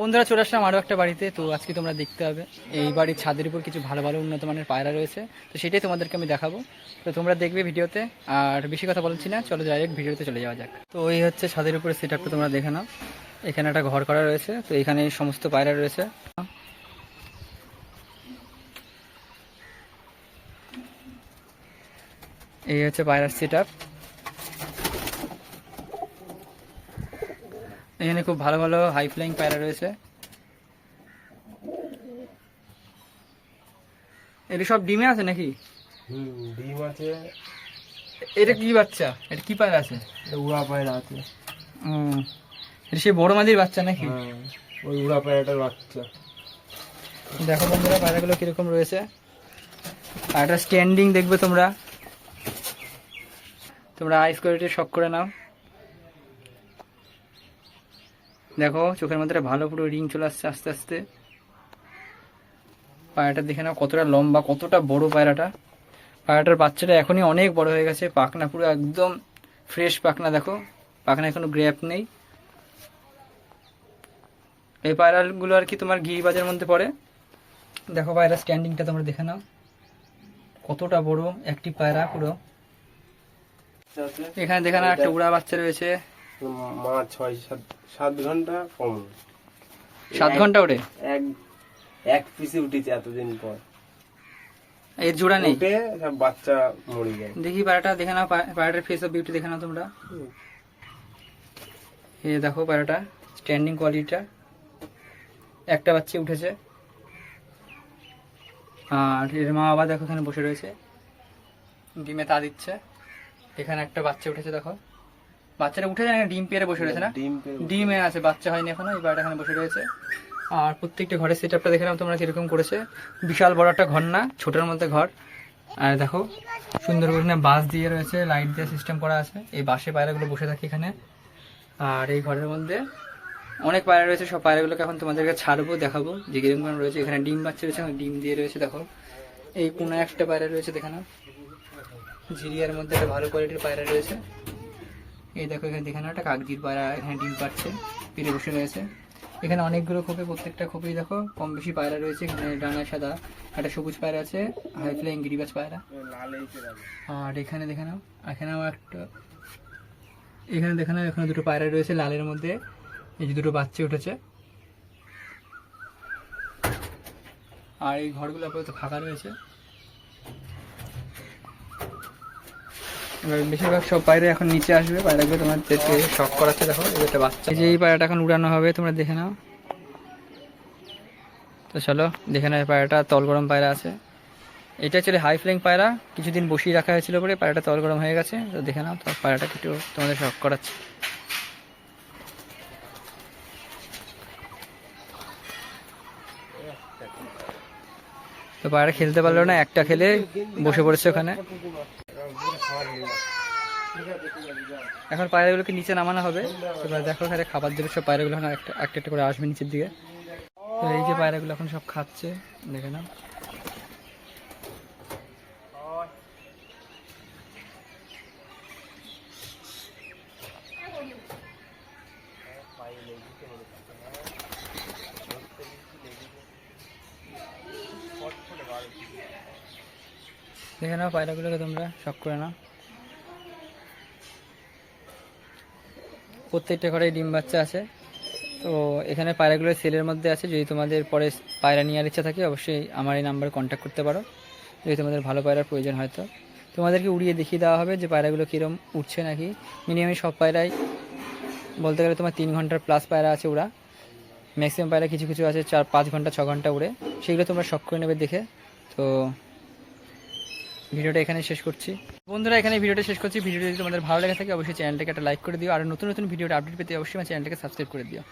বন্ধুরা চলে আসলাম আরও একটা বাড়িতে, তো আজকে তোমরা দেখতে হবে এই বাড়ির ছাদের উপর কিছু ভালো ভালো উন্নত মানের পায়রা রয়েছে, তো সেটাই তোমাদেরকে আমি দেখাবো। তো তোমরা দেখবে ভিডিওতে, আর বেশি কথা বলছি না, চলো ডাইরেক্ট ভিডিওতে চলে যাওয়া যাক। তো এই হচ্ছে ছাদের উপরে সেট তোমরা দেখে নাও। এখানে একটা ঘর করা রয়েছে, তো এখানে সমস্ত পায়রা রয়েছে। এই হচ্ছে পায়রার সেট এখানে খুব ভালো ভালো হাই ফ্লাইং পায়রা রয়েছে। এটা সব ডিমে আছে নাকি? ডিম আছে। এটা কি বাচ্চা? এটা কি পায়রা আছে? এটা উড়া পায়রা আছে। ও, এটা সেই বড় মাদির বাচ্চা নাকি? হ্যাঁ ওই উড়া পায়রাটার বাচ্চা। দেখো বন্ধুরা পায়রাগুলো কীরকম রয়েছে। আর এটা স্ট্যান্ডিং দেখবে তোমরা। তোমরা আইস কোয়ালিটি শক করে নাও। দেখো, চোখের মধ্যে ভালো পুরো রিং চলে আসছে আস্তে আস্তে। পায়রাটা দেখে নাও, কতটা লম্বা, কতটা বড় পায়রাটা। পায়রাটার বাচ্চাটা এখনই অনেক বড় হয়ে গেছে, পাখনা পুরো একদম ফ্রেশ পাখনা, দেখো। পাখনা এখনও গ্র্যাপ নেই। এই পায়রাগুলো আর কি তোমার গিরিবাজের মধ্যে পড়ে। দেখো পায়রা স্ট্যান্ডিংটা তোমরা দেখে নাও। কতটা বড় একটি পায়রা পুরো। এখানে দেখে নাও, একটা উড়া বাচ্চা রয়েছে। মা ছয় সাত সাত ঘণ্টা কম। সাত ঘণ্টা ওড়ে এক এক পিসে উঠেছে এতদিন পর। এর জোড়া নেই? উঠে সব বাচ্চা মরে যায় দেখি পায়রাটা দেখে নাও পায়রাটার ফেস অফ বিউটি দেখে নাও তোমরা। যে দেখো পায়রাটা স্ট্যান্ডিং কোয়ালিটিটা একটা বাচ্চা উঠেছে। আর এর মা বাবা দেখো এখানে বসে রয়েছে। ডিমে তা দিচ্ছে। এখানে একটা বাচ্চা উঠেছে দেখো। বাচ্চাটা উঠে যায় ডিম পেরে বসে রয়েছে না? ডিম আছে বাচ্চা হয়নি এখনও এই বাড়িটা এখানে বসে রয়েছে। আর প্রত্যেকটা ঘরের সেট আপটা দেখে নাও তোমরা কীরকম করেছে। বিশাল বড় একটা ঘর না ছোটোর মধ্যে ঘর। আর দেখো সুন্দর করে এখানে বাস দিয়ে রয়েছে লাইট দিয়ে সিস্টেম করা আছে। এই বাসে পায়রাগুলো বসে থাকে এখানে। আর এই ঘরের মধ্যে অনেক পায়রা রয়েছে সব পায়রাগুলোকে এখন তোমাদেরকে ছাড়বো দেখাবো যে কীরকম রয়েছে। এখানে ডিম বাচ্চা রয়েছে এখানে ডিম দিয়ে রয়েছে দেখো। এই কোনে একটা পায়রা রয়েছে দেখানো ঝিরিয়ার মধ্যে একটা ভালো কোয়ালিটির পায়রা রয়েছে। এই দেখো এখানে দেখে নাও একটা কাকজির পায়রা এখানে ডিম পাচ্ছে পেটে বসে রয়েছে। এখানে অনেকগুলো খোপে প্রত্যেকটা খোপেই দেখো কম বেশি পায়রা রয়েছে এখানে ডানা সাদা একটা সবুজ পায়রা আছে হাই ফ্লাইং গিরিবাজ পায়রা। আর এখানে দেখে নাও এখানেও একটা এখানে দেখে নাও এখানে দুটো পায়রা রয়েছে লালের মধ্যে এই যে দুটো বাচ্চা উঠেছে। আর এই ঘরগুলো আপাতত ফাঁকা রয়েছে। বেশিরভাগ সব পায়রা এখন নিচে আসবে, পায়রাগুলো তোমাদেরকে শখ করাচ্ছে, দেখো একটা বাচ্চা। যে এই পায়রাটা এখন উড়ানো হবে, তোমরা দেখে নাও। তো চলো, দেখে নাও পায়রাটা, তল গরম পায়রা আছে। এটা হচ্ছে হাই ফ্লাইং পায়রা, কিছুদিন বসিয়ে রাখা হয়েছিল বলে পায়রাটা তল গরম হয়ে গেছে। তো দেখে নাও, তো পায়রাটা একটু তোমাদের শখ করাচ্ছে। তো পায়রা খেলতে পারল না, একটা খেলে বসে পড়েছে ওখানে। এখন পায়রাগুলোকে নিচে নামানো হবে। এবার দেখো এখানে খাবার দেবে, সব পায়রাগুলো এখন একটা একটা করে আসবে নিচের দিকে। এই যে পায়রাগুলো এখন সব খাচ্ছে, দেখে নাও। দেখে নাও পায়রাগুলোকে তোমরা, শখ করে নাও। প্রত্যেকটা ঘরে ডিম বাচ্চা আছে। তো এখানে পায়রাগুলো সেলের মধ্যে আছে। যদি তোমাদের পরে পায়রা নেওয়ার ইচ্ছা থাকে, অবশ্যই আমার এই নাম্বারে কন্ট্যাক্ট করতে পারো। যদি তোমাদের ভালো পায়রার প্রয়োজন হয়তো তোমাদেরকে উড়িয়ে দেখিয়ে দেওয়া হবে যে পায়রাগুলো কীরকম উঠছে নাকি। মিনিমাম সব পায়রাই, বলতে গেলে তোমার তিন ঘণ্টার প্লাস পায়রা আছে ওরা ম্যাক্সিমাম পায়রা কিছু কিছু আছে, চার, পাঁচ ঘণ্টা, ছ ঘণ্টা উড়ে। সেগুলো তোমরা শখ করে নেবে দেখে। তো ভিডিওটা এখানে শেষ করছি। বন্ধুরা এখানে ভিডিওটা শেষ করছি। ভিডিওটা যদি তোমাদের ভালো লেগে থাকে, অবশ্যই চ্যানেলটাকে একটা লাইক করে দিও। আর নতুন নতুন ভিডিওটা আপডেট পেতে অবশ্যই আমার চ্যানেলটাকে সাবস্ক্রাইব করে দিও।